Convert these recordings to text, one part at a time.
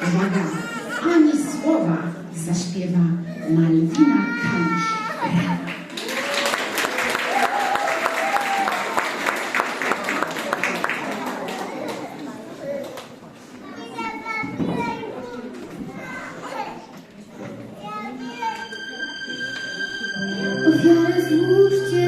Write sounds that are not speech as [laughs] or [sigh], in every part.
Rada [laughs] ani słowa zaśpiewa Malwina Kamisz. Ofiary złóżcie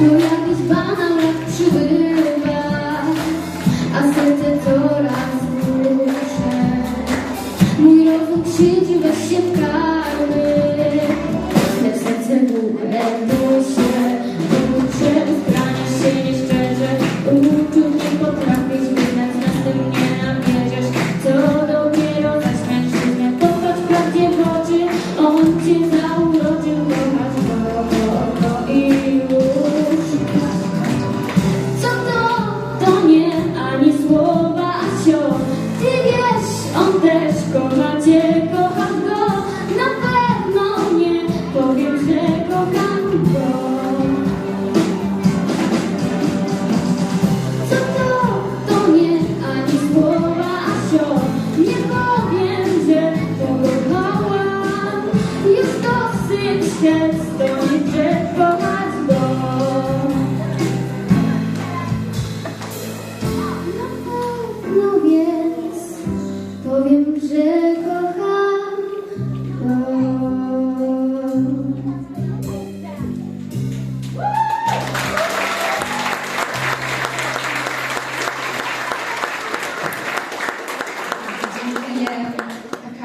To jakiś banał jak przybywa A serce coraz siedzi we yes.